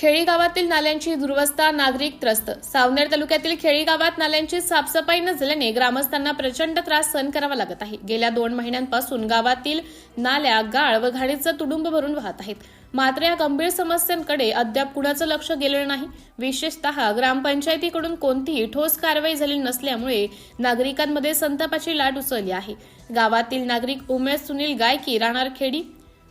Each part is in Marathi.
खेळी गावातील नाल्यांची दुरवस्था नागरिक त्रस्त. सावनेर तालुक्यातील खेळी गावात नाल्यांची साफसफाई न झाल्याने ग्रामस्थांना प्रचंड त्रास सहन करावा लागत आहे. गेल्या दोन महिन्यांपासून गावातील नाल्या गाळ व घाणीचं तुडुंब भरून वाहत आहेत. मात्र या गंभीर समस्यांकडे अद्याप कुणाचं लक्ष गेलेलं नाही. विशेषतः ग्रामपंचायतीकडून कोणतीही ठोस कारवाई झाली नसल्यामुळे नागरिकांमध्ये संतापाची लाट उसळली आहे. गावातील नागरिक उमेश सुनील गायकी राहणार खेडी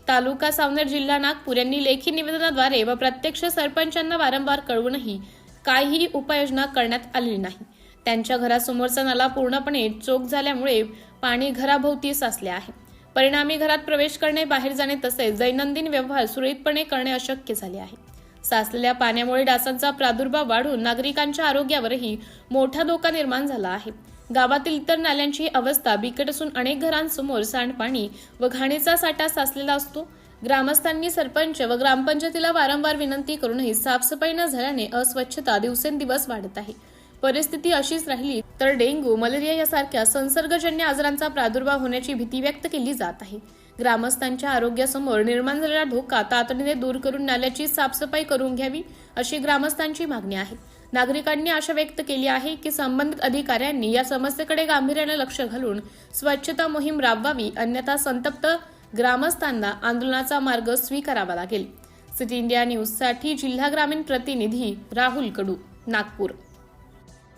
तालुका सावनेर जिल्हा नागपूर यांनी लेखी निवेदनाद्वारे व प्रत्यक्ष सरपंचांना वारंवार कळवूनही काहीही उपाययोजना करण्यात आलेली नाही. त्यांच्या घरासमोरचा नाला पूर्णपणे चोक झाल्यामुळे पाणी घराभोवती साचले आहे. परिणामी घरात प्रवेश करणे बाहेर जाणे तसेच दैनंदिन व्यवहार सुरळीतपणे करणे अशक्य झाले आहे. साचलेल्या पाण्यामुळे डासांचा प्रादुर्भाव वाढून नागरिकांच्या आरोग्यावरही मोठा धोका निर्माण झाला आहे. गावातील इतर नाल्यांची अवस्था बिकट असून अनेक घरांसमोर सांडपाणी व घाणीचा साठा साचलेला असतो. ग्रामस्थांनी सरपंच व ग्रामपंचायतीला वारंवार विनंती करूनही साफसफाई न झाल्याने अस्वच्छता दिवसेंदिवस वाढत आहे. परिस्थिती अशीच राहिली तर डेंग्यू मलेरिया यासारख्या संसर्गजन्य आजारांचा प्रादुर्भाव होण्याची भीती व्यक्त केली जात आहे. ग्रामस्थांच्या आरोग्यासमोर निर्माण झालेला धोका तातडीने दूर करून नाल्याची साफसफाई करून घ्यावी अशी ग्रामस्थांची मागणी आहे. नागरिकांनी आशा व्यक्त केली आहे की संबंधित अधिकाऱ्यांनी या समस्येकडे गांभीर्याने लक्ष घालून स्वच्छता मोहीम राबवावी अन्यथा संतप्त ग्रामस्थांना आंदोलनाचा मार्ग स्वीकारावा लागेल. सिटी इंडिया न्यूजसाठी जिल्हा ग्रामीण प्रतिनिधी राहुल कडू नागपूर.